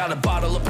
got a bottle of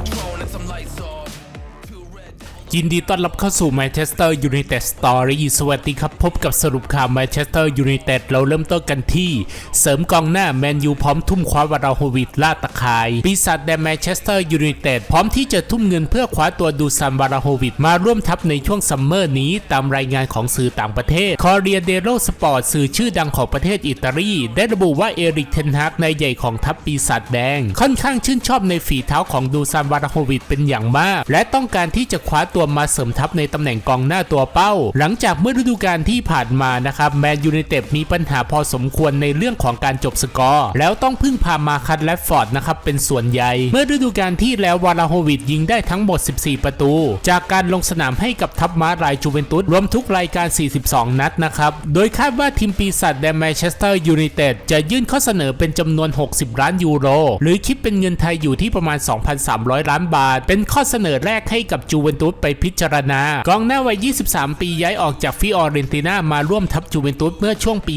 ยินดีต้อนรับเข้าสู่ Manchester United Story สวัสดีครับ พบกับสรุปข่าว Manchester United เราเริ่มต้นกันที่ เสริมกองหน้าแมนยูพร้อมทุ่มคว้าวาราโฮวิดลาตะคาย ปีศาจแดนแมนเชสเตอร์ยูไนเต็ดพร้อมที่จะทุ่มเงินเพื่อคว้าตัวดูซันวาราโฮวิดมาร่วมทัพในช่วงซัมเมอร์นี้ตามรายงานของสื่อต่างประเทศคอเรียเดโรสปอร์ตสื่อชื่อดังของประเทศอิตาลีได้ระบุว่าเอริกเทนฮากนายใหญ่ของทัพปีศาจแดง ค่อนข้างชื่นชอบในฝีเท้าของดูซานวาราโฮวิดเป็นอย่างมาก และต้องการที่จะคว้าตัวมาเสริมทัพในตำแหน่งกองหน้าตัวเป้า หลังจากเมื่อฤดูกาลที่ผ่านมานะครับแมนยูไนเต็ดมีปัญหาพอสมควรในเรื่องของการจบสกอร์แล้วต้องพึ่งพามาคัตและฟอร์ดนะครับเป็นส่วนใหญ่ เมื่อฤดูกาลที่แล้ววาราโฮวิดยิงได้ทั้งหมด 14 ประตู จากการลงสนามให้กับทัพม้ารายจูเวนตุสรวมทุกรายการ 42 นัดนะครับโดยคาดว่าทีมปีศาจแดนแมนเชสเตอร์ยูไนเต็ดจะยื่นข้อเสนอเป็นจำนวน 60 ล้านยูโร หรือคิดเป็นเงินไทยอยู่ที่ประมาณ 2,300 ล้านบาท เป็นข้อเสนอแรกให้กับจูเวนตุสไปพิจารณา กองหน้าวัย 23 ปีย้ายออกจากฟิออเรนติน่ามาร่วมทัพจูเวนตุสเมื่อช่วงปี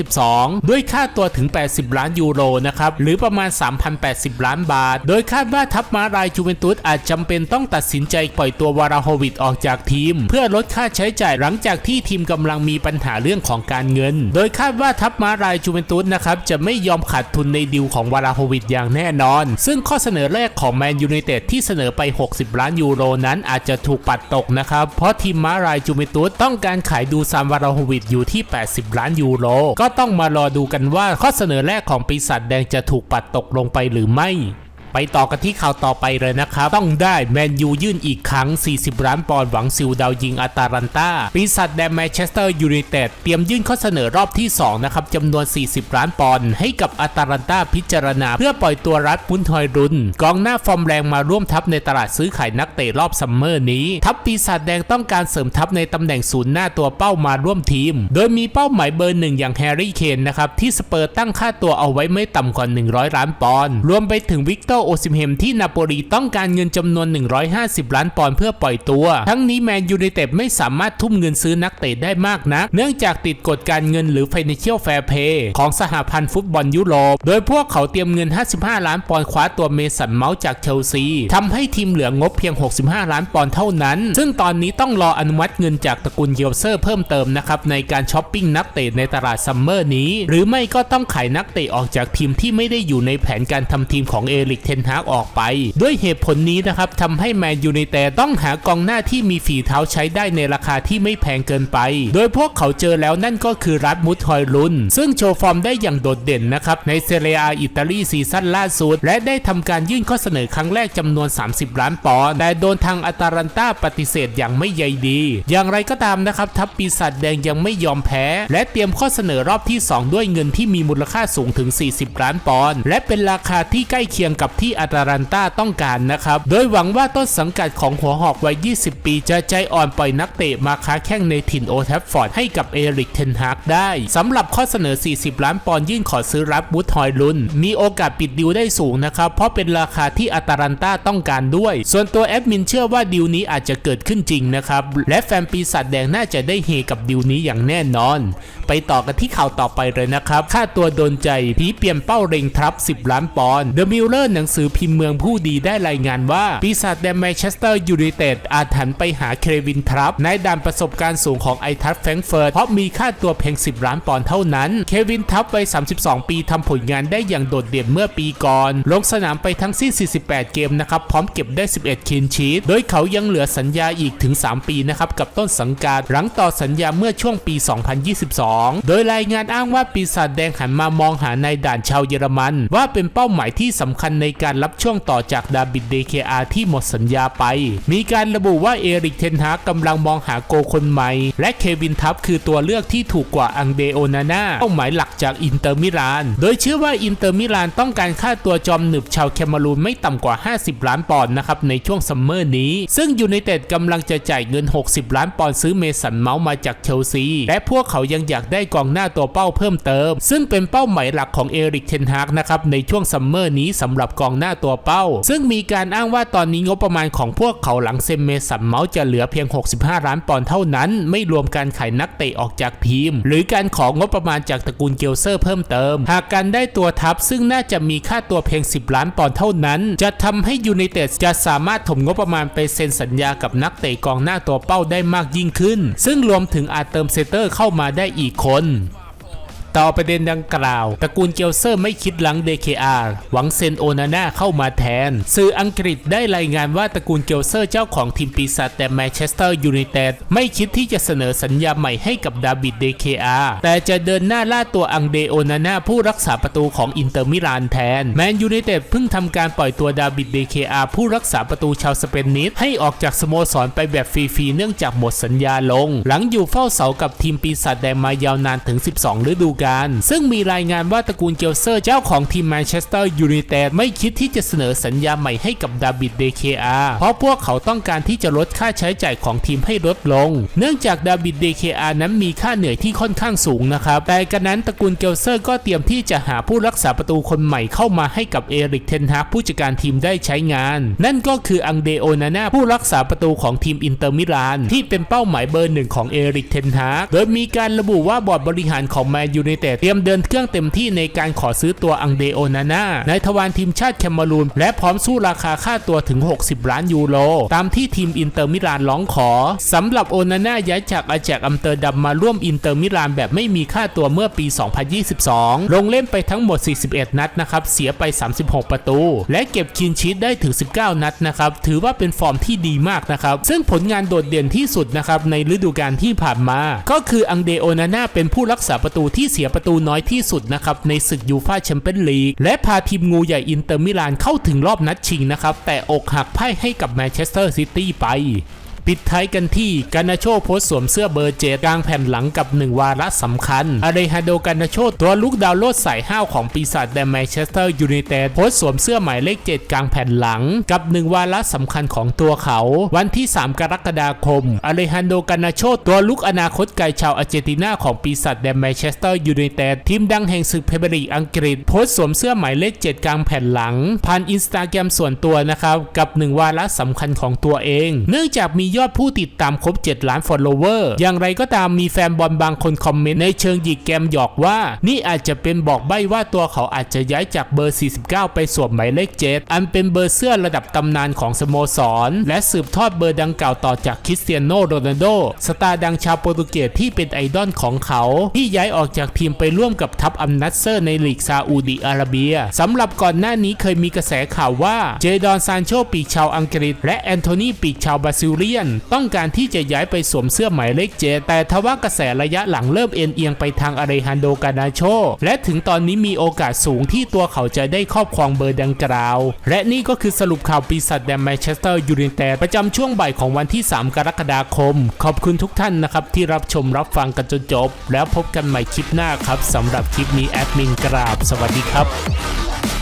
2022 ด้วยค่าตัวถึง 80 ล้านยูโรนะครับ หรือประมาณ 3,080 ล้านบาท โดยคาดว่าทัพมารายจูเวนตุสอาจจำเป็นต้องตัดสินใจปล่อยตัววาราโฮวิดออกจากทีม เพื่อลดค่าใช้จ่ายหลังจากที่ทีมกำลังมีปัญหาเรื่องของการเงิน โดยคาดว่าทัพมารายจูเวนตุสนะครับจะไม่ยอมขาดทุนในดิวของวาราโฮวิดอย่างแน่นอน ซึ่งข้อเสนอแรกของแมนยูไนเต็ดที่เสนอไป 60 ล้านยูโรนั้นอาจจะถูกปัดตกนะครับ เพราะทีมม้ารายจูเมตุสต้องการขายดูซานวาราโฮวิดอยู่ที่ 80 ล้านยูโร ก็ต้องมารอดูกันว่าข้อเสนอแรกของปีศาจแดงจะถูกปัดตกลงไปหรือไม่ ไปต่อกันที่ข่าวต่อไปเลยนะครับ ต้องได้แมนยูยื่นอีกครั้ง 40 ล้านปอนด์หวังซิลดาวยิงอาตาลันตาปีศาจแดนแมนเชสเตอร์ยูไนเต็ดเตรียมยื่นข้อเสนอรอบที่ 2 นะครับจำนวน 40 ล้านปอนด์ให้กับอาตาลันตาพิจารณา เพื่อปล่อยตัวรัดมุนทอยรุน กองหน้าฟอร์มแรงมาร่วมทัพในตลาดซื้อขายนักเตะรอบซัมเมอร์นี้ ทัพปีศาจแดงต้องการเสริมทัพในตำแหน่งศูนย์หน้าตัวเป้ามาร่วมทีม โดยมีเป้าหมายเบอร์หนึ่งอย่างแฮร์รี่เคนนะครับที่สเปอร์ตั้งค่าตัวเอาไว้ไม่ต่ำกว่า100 ล้านปอนด์รวมไปถึงวิกเตอร์โอซิมเฮมที่นาโปลีต้องการเงินจำนวน 150 ล้านปอนด์เพื่อปล่อยตัว ทั้งนี้แมนยูไนเต็ดไม่สามารถทุ่มเงินซื้อนักเตะได้มากนัก เนื่องจากติดกฎการเงินหรือ Financial Fair Play ของสหพันธ์ฟุตบอลยุโรป โดยพวกเขาเตรียมเงิน 55 ล้านปอนด์คว้าตัวเมสันเมาส์จากเชลซีทำให้ทีมเหลืองบเพียง 65 ล้านปอนด์เท่านั้น ซึ่งตอนนี้ต้องรออนุมัติเงินจากตระกูลเยลเซอร์เพิ่มเติมนะครับในการช้อปปิ้งนักเตะในตลาดซัมเมอร์นี้ หรือไม่ก็ต้องขายนักเตะออกจากทีมที่ไม่ได้อยู่ในแผนการทำทีมของเอริกทนฮากออกไป ด้วยเหตุผลนี้นะครับทำให้แมนยูไนเต็ดต้องหากองหน้าที่มีฝีเท้าใช้ได้ในราคาที่ไม่แพงเกินไป โดยพวกเขาเจอแล้วนั่นก็คือรัดมุทอยลุน ซึ่งโชว์ฟอร์มได้อย่างโดดเด่นนะครับในเซเรียอิตาลีซีซั่นล่าสุด และได้ทำการยื่นข้อเสนอครั้งแรกจำนวน 30 ล้านปอนด์แต่โดนทางอาตาลันตาปฏิเสธอย่างไม่ใยดี อย่างไรก็ตามนะครับทัพปีศาจแดงยังไม่ยอมแพ้ และเตรียมข้อเสนอรอบที่ 2 ด้วยเงินที่มีมูลค่าสูงถึง 40 ล้านปอนด์และเป็นราคาที่ใกล้เคียงกับที่อาตาลันตาต้องการนะครับ โดยหวังว่าต้นสังกัดของหัวหอกวัย 20 ปีจะใจอ่อนปล่อยนักเตะมาค้าแข้งในถิ่นโอแทฟฟอร์ดให้กับเอริกเทนฮากได้สำหรับข้อเสนอ 40 ล้านปอนด์ยื่นขอซื้อรับบูธฮอยลุน มีโอกาสปิดดิวได้สูงนะครับ เพราะเป็นราคาที่อาตาลันตาต้องการด้วย ส่วนตัวแอดมินเชื่อว่าดิวนี้อาจจะเกิดขึ้นจริงนะครับ และแฟนปีศาจแดงน่าจะได้เฮกับดิวนี้อย่างแน่นอน ไปต่อกันที่ข่าวต่อไปเลยนะครับ ค่าตัวโดนใจผีเปลี่ยนเป้าเร็งทับ 10 ล้านปอนด์เดอะมิลเลอร์หนังสือพิมพ์เมืองผู้ดีได้รายงานว่า ปีศาจแดนแมนเชสเตอร์ยูไนเต็ดอาจหันไปหาเควินทรัพในด่านประสบการณ์สูงของไอทัฟแฟงเฟิร์ตเพราะมีค่าตัวเพียง 10 ล้านปอนด์เท่านั้น เควินทัพวัย 32 ปีทำผลงานได้อย่างโดดเด่นเมื่อปีก่อน ลงสนามไปทั้งสิ้น 48 เกมนะครับ พร้อมเก็บได้ 11 คินชีตโดยเขายังเหลือสัญญาอีกถึง 3 ปีนะครับกับต้นสังกัดหลังต่อสัญญาเมื่อช่วงปี 2022 โดยรายงานอ้างว่าปีศาจแดงหันมามองหานายด่านชาวเยอรมัน ว่าเป็นเป้าหมายที่สำคัญในการรับช่วงต่อจากดาบิดเดเคอาที่หมดสัญญาไป มีการระบุว่าเอริกเทนฮากกำลังมองหาโกคนใหม่ และเควินทัพคือตัวเลือกที่ถูกกว่าอังเดโอนาน่าเป้าหมายหลักจากอินเตอร์มิลาน โดยเชื่อว่าอินเตอร์มิลานต้องการค่าตัวจอมหนึบชาวแคมารูนไม่ต่ำกว่า 50 ล้านปอนด์นะครับในช่วงซัมเมอร์นี้ ซึ่งยูไนเต็ดกำลังจะจ่ายเงิน 60 ล้านปอนด์ซื้อเมสันเมาส์มาจากเชลซี และพวกเขายังอยากได้กองหน้าตัวเป้าเพิ่มเติม ซึ่งเป็นเป้าหมายหลักของเอริกเทนฮากนะครับในช่วงซัมเมอร์นี้สำหรับกองหน้าตัวเป้า ซึ่งมีการอ้างว่าตอนนี้งบประมาณของพวกเขาหลังเซมเมสันเมาส์จะเหลือเพียง 65 ล้านปอนด์เท่านั้น ไม่รวมการขายนักเตะออกจากทีม หรือการของงบประมาณจากตระกูลเกลเซอร์เพิ่มเติม หากการได้ตัวทัพซึ่งน่าจะมีค่าตัวเพียง 10 ล้านปอนด์เท่านั้น จะทำให้ยูไนเต็ดจะสามารถถมงบประมาณไปเซ็นสัญญากับนักเตะกองหน้าตัวเป้าได้มากยิ่งขึ้น ซึ่งรวมถึงอาจเติมเซเตอร์เข้ามาได้อีกคน ต่อประเด็นดังกล่าว ตระกูลเกลเซอร์ไม่คิดหลัง DKR หวังเซนโอนาน่าเข้ามาแทน สื่ออังกฤษได้รายงานว่าตระกูลเกลเซอร์เจ้าของทีมปีศาจแต่แมนเชสเตอร์ยูไนเต็ดไม่คิดที่จะเสนอสัญญาใหม่ให้กับดาบิด DKR แต่จะเดินหน้าล่าตัวอังเดโอนาน่าผู้รักษาประตูของอินเตอร์มิลานแทน แมนยูไนเต็ดเพิ่งทำการปล่อยตัวดาบิด DKR ผู้รักษาประตูชาวสเปนนิดให้ออกจากสโมสรไปแบบฟรีๆเนื่องจากหมดสัญญาลง หลังอยู่เฝ้าเสากับทีมปีศาจแดงมายาวนานถึง 12 ฤดูกาลซึ่งมีรายงานว่าตระกูลเกลเซอร์เจ้าของทีมแมนเชสเตอร์ยูไนเต็ดไม่คิดที่จะเสนอสัญญาใหม่ให้กับดาบิดเดเคอาเพราะพวกเขาต้องการที่จะลดค่าใช้จ่ายของทีมให้ลดลง เนื่องจากดาบิดเดเคอานั้นมีค่าเหนื่อยที่ค่อนข้างสูงนะครับ แต่กันนั้นตระกูลเกลเซอร์ก็เตรียมที่จะหาผู้รักษาประตูคนใหม่เข้ามาให้กับเอริกเทนฮากผู้จัดการทีมได้ใช้งาน นั่นก็คืออังเดโอนาน่าผู้รักษาประตูของทีมอินเตอร์มิลานที่เป็นเป้าหมายเบอร์หนึ่งของเอริกเทนฮากโดยมีการระบุว่าบอร์ดบริหารของแมนยูไนเต็ดเตรียมเดินเครื่องเต็มที่ในการขอซื้อตัวอังเดโอนาน่าในทวารทีมชาติแคมารูน และพร้อมสู้ราคาค่าตัวถึง 60 ล้านยูโร ตามที่ทีมอินเตอร์มิลานร้องขอสำหรับโอนาน่าย้ายจากอาแจกอัมสเตอร์ดัมมาร่วมอินเตอร์มิลานแบบไม่มีค่าตัวเมื่อปี 2022 ลงเล่นไปทั้งหมด 41 นัดนะครับ เสียไป 36 ประตู และเก็บคินชีตได้ถึง 19 นัดนะครับ ถือว่าเป็นฟอร์มที่ดีมากนะครับ ซึ่งผลงานโดดเด่นที่สุดนะครับในฤดูกาลที่ผ่านมา ก็คืออังเดโอนาน่าเป็นผู้รักษาประตูที่สียประตูน้อยที่สุดนะครับในศึกยูฟ่าแชมเปี้ยนลีกและพาทีมงูใหญ่อินเตอร์มิลานเข้าถึงรอบนัดชิงนะครับแต่อกหักพ่ายให้กับแมนเชสเตอร์ซิตี้ไป ปิดท้ายกันที่กานาโชโพสสวมเสื้อเบอร์เจดกลางแผ่นหลังกับหนึ่งวาระสำคัญอาเรฮาโดกานาโชตัวลูกดาวโลดสายห้าวของปีศาจแดนแมนเชสเตอร์ยูไนเต็ดโพสสวมเสื้อหมายเลข 7 กลางแผ่นหลัง กับหนึ่งวาระสำคัญของตัวเขา วันที่ 3 กรกฎาคมอาเรฮาโดกานาโชตัวลูกอนาคตไกลชาวอาร์เจนตินาของปีศาจแดนแมนเชสเตอร์ยูไนเต็ดทีมดังแห่งศึกเพเบรีอังกฤษ โพสสวมเสื้อหมายเลข 7 กลางแผ่นหลังผ่านอินสตาแกรมส่วนตัวนะครับกับหนึ่งวาระสำคัญของตัวเอง เนื่องจากมียอดผู้ติดตามครบ 7 ล้าน follower อย่างไรก็ตามมีแฟนบอลบางคนคอมเมนต์ในเชิงหยิกแกมหยอกว่า นี่อาจจะเป็นบอกใบ้ว่าตัวเขาอาจจะย้ายจากเบอร์ 49 ไปสวมหมายเลข 7 อันเป็นเบอร์เสื้อระดับตำนานของสโมสร และสืบทอดเบอร์ดังกล่าวต่อจากคริสเตียโนโรนัลโดสตาร์ดังชาวโปรตุเกสที่เป็นไอดอลของเขา ที่ย้ายออกจากทีมไปร่วมกับทัพอัมนัสเซอร์ในลีกซาอุดิอาระเบียสำหรับก่อนหน้านี้เคยมีกระแสข่าวว่าเจดอนซานโชปีกชาวอังกฤษ และแอนโทนีปีกชาวบราซิเลียน ต้องการที่จะย้ายไปสวมเสื้อหมายเลขเจแต่ทว่ากระแสระยะหลังเริ่มเอ็นเอียงไปทางอาเรฮันโดกานาโช และถึงตอนนี้มีโอกาสสูงที่ตัวเขาจะได้ครอบครองเบอร์ดังกล่าว และนี่ก็คือสรุปข่าวปีศาจแดนแมนเชสเตอร์ยูไนเต็ดประจำช่วงบ่ายของวันที่ 3 กรกฎาคม ขอบคุณทุกท่านนะครับที่รับชมรับฟังกันจนจบ แล้วพบกันใหม่คลิปหน้าครับสำหรับคลิปนี้แอดมินกราบ สวัสดีครับ